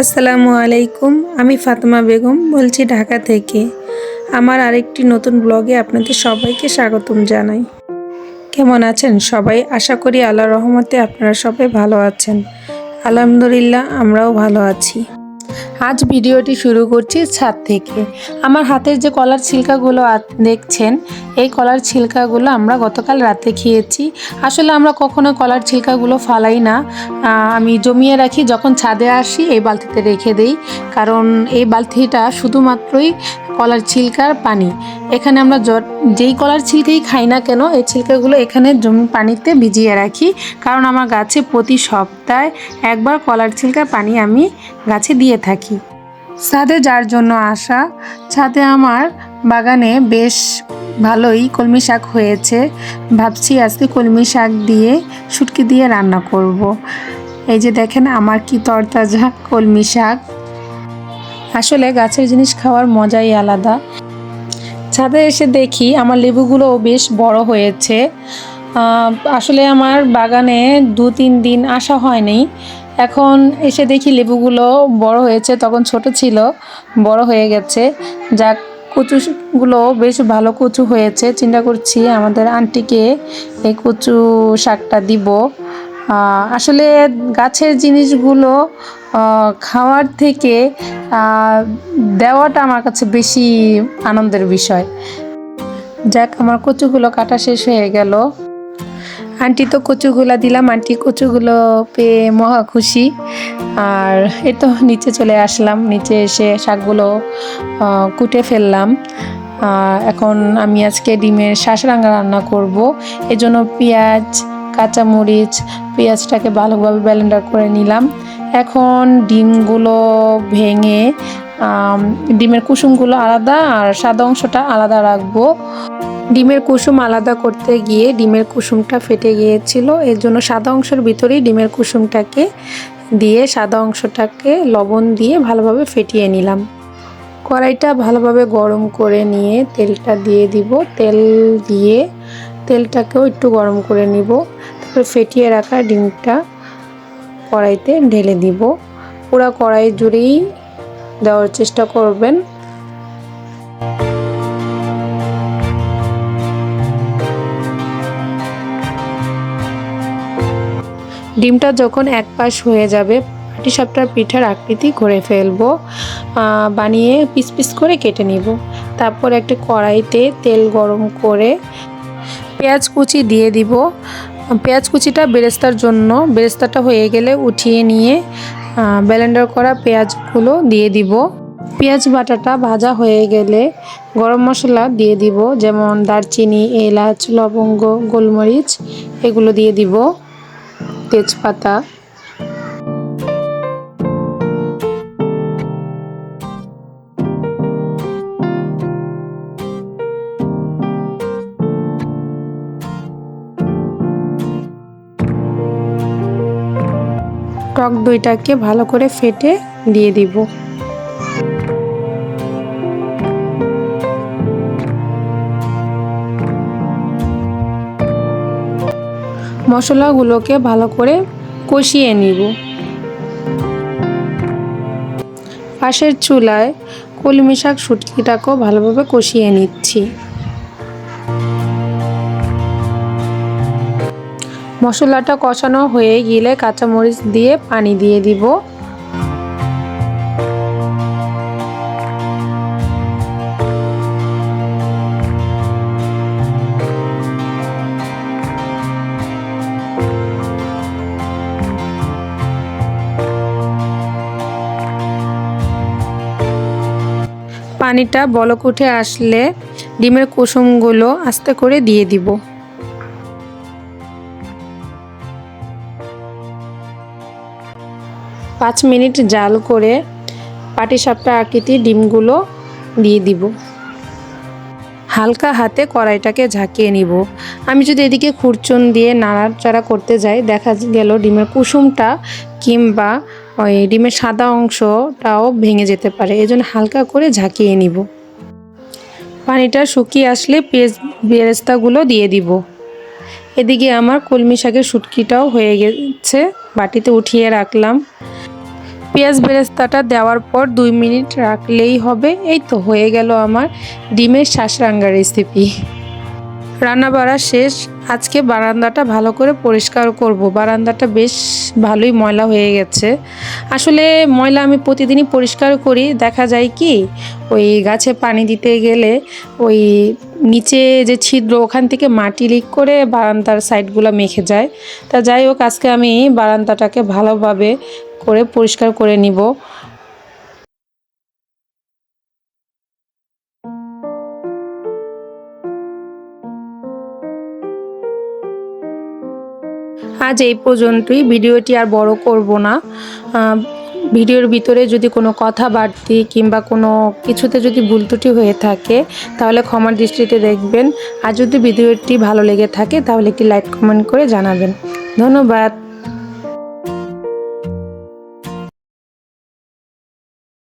আসসালামু আলাইকুম, আমি ফাতেমা বেগম বলছি ঢাকা থেকে। আমার আরেকটি নতুন ব্লগে আপনাদের সবাইকে স্বাগতম জানাই। কেমন আছেন সবাই? আশা করি আল্লাহ রহমতে আপনারা সবাই ভালো আছেন। আলহামদুলিল্লাহ, আমরাও ভালো আছি। আজ ভিডিওটি শুরু করছি ছাদ থেকে। আমার হাতের যে কলার ছিলকাগুলো দেখছেন, এই কলার ছিলকাগুলো আমরা গতকাল রাতে খেয়েছি। আসলে আমরা কখনো কলার ছিলকাগুলো ফালাই না। আমি জমিয়ে রাখি, যখন ছাদে আসি এই বালতিতে রেখে দেই। কারণ এই বালতিটা শুধুমাত্রই কলার ছিলকার পানি। এখানে আমরা যেই কলার ছিলকেই খাই না কেন, এই ছিলকাগুলো এখানে জমি, পানিতে ভিজিয়ে রাখি। কারণ আমার গাছে প্রতি সপ্তাহে একবার কলার ছিলকার পানি আমি গাছে দিয়ে থাকি। ছাদে যার জন্য আসা ছাদে আমার বাগানে বেশ ভালোই কলমি শাক হয়েছে। ভাবছি আজকে কলমি শাক দিয়ে শুটকি দিয়ে রান্না করব। এই যে দেখেন আমার কি তরতাজা কলমি শাক। আসলে গাছের জিনিস খাওয়ার মজাই আলাদা। ছাদে এসে দেখি আমার লেবুগুলোও বেশ বড় হয়েছে। আসলে আমার বাগানে দু তিন দিন আসা হয়নি। এখন এসে দেখি লেবুগুলো বড় হয়েছে, তখন ছোট ছিল, বড় হয়ে গেছে। যাক, কচুগুলো বেশ ভালো কচু হয়েছে, চিন্তা করছি আমাদের আন্টিকে এই কচু শাকটা দিব। আসলে গাছের জিনিসগুলো খাওয়ার থেকে দেওয়াটা আমার কাছে বেশি আনন্দের বিষয়। যাক, আমার কচুগুলো কাটা শেষ হয়ে গেল। আন্টি তো কচুগুলা দিলাম, আন্টি কচুগুলো পেয়ে মহা খুশি। আর এই তো নিচে চলে আসলাম, নিচে এসে শাকগুলো কুটে ফেললাম। এখন আমি আজকে ডিমের শাঁসরাঙ্গা রান্না করব। এজন্য পেঁয়াজ, কাঁচামরিচ, পেঁয়াজটাকে ভালোভাবে ব্লেন্ডার করে নিলাম। এখন ডিমগুলো ভেঙে ডিমের কুসুমগুলো আলাদা আর সাদা অংশটা আলাদা রাখব। ডিমের কুসুম আলাদা করতে গিয়ে ডিমের কুসুমটা ফেটে গিয়েছিল। এর জন্য সাদা অংশের ভিতরেই ডিমের কুসুমটাকে দিয়ে সাদা অংশটাকে লবণ দিয়ে ভালোভাবে ফেটিয়ে নিলাম। কড়াইটা ভালোভাবে গরম করে নিয়ে তেলটা দিয়ে দিব। তেল দিয়ে তেলটাকেও একটু গরম করে নিব। তারপরে ফেটিয়ে রাখা ডিমটা কড়াইতে ঢেলে দিব। পুরো কড়াই জুড়েই দেওয়ার চেষ্টা করবেন। ডিমটা যখন এক পাশ হয়ে যাবে পাটিসাপটার পিঠার আকৃতি করে ফেলব বানিয়ে পিস পিস করে কেটে নিব। তারপর একটা কড়াইতে তেল গরম করে পেঁয়াজ কুচি দিয়ে দিব। পেঁয়াজ কুচিটা বেরেস্তার জন্য, বেরেস্তাটা হয়ে গেলে উঠিয়ে নিয়ে ব্লেন্ডার করা পেঁয়াজগুলো দিয়ে দিব। পেঁয়াজ বাটাটা ভাজা হয়ে গেলে গরম মশলা দিয়ে দিব, যেমন দারচিনি, এলাচ, লবঙ্গ, গোলমরিচ, এগুলো দিয়ে দিব। তেজপাতা টক দইটাকে ভালো করে ফেটে দিয়ে দিব। মশলাগুলোকে ভালো করে কষিয়ে নিব। পাশের চুলায় কলমি শাক শুটকিটাকেও ভালোভাবে কষিয়ে নিচ্ছি। মশলাটা কষানো হয়ে গেলে কাঁচামরিচ দিয়ে পানি দিয়ে দিব। পানিটা বলক উঠে আসলে ডিমের কুসুমগুলো আস্তে করে দিয়ে দিব। পাঁচ মিনিট জাল করে পাটিসাপটা আকৃতির ডিমগুলো দিয়ে দিব। হালকা হাতে কড়াইটাকে ঝাঁকিয়ে নিব। আমি যদি এদিকে খুরচুন দিয়ে নাড়াচাড়া করতে যাই, দেখা গেল ডিমের কুসুমটা কিংবা ওই ডিমের সাদা অংশটাও ভেঙে যেতে পারে। এজন্য হালকা করে ঝাঁকিয়ে নিব। পানিটা শুকিয়ে আসলে পেঁয়াজ বেরেস্তাগুলো দিয়ে দিব। এদিকে আমার কলমি শাকের শুটকিটাও হয়ে গেছে, বাটিতে উঠিয়ে রাখলাম। পেঁয়াজ বেরেস্তাটা দেওয়ার পর দুই মিনিট রাখলেই হবে। এই তো হয়ে গেল আমার ডিমের শাঁসরাঙ্গা রেসিপি রান্না বাড়া শেষ। আজকে বারান্দাটা ভালো করে পরিষ্কার করব। বারান্দাটা বেশ ভালোই ময়লা হয়ে গেছে। আসলে ময়লা আমি প্রতিদিনই পরিষ্কার করি। দেখা যায় কি, ওই গাছে পানি দিতে গেলে ওই নিচে যে ছিদ্র, ওখান থেকে মাটি লিক করে বারান্দার সাইডগুলো মেখে যায়। তা যাই হোক, আজকে আমি বারান্দাটাকে ভালোভাবে করে পরিষ্কার করে নিব। আজ এই পর্যন্তই। ভিডিওটি আর বড় করব না। ভিডিওর ভিতরে যদি কোনো কথা বাড়তি কিংবা কোনো কিছুতে যদি ভুল ত্রুটি হয়ে থাকে, তাহলে ক্ষমার দৃষ্টিতে দেখবেন। আর যদি ভিডিওটি ভালো লেগে থাকে, তাহলে একটি লাইক, কমেন্ট করে জানাবেন। ধন্যবাদ।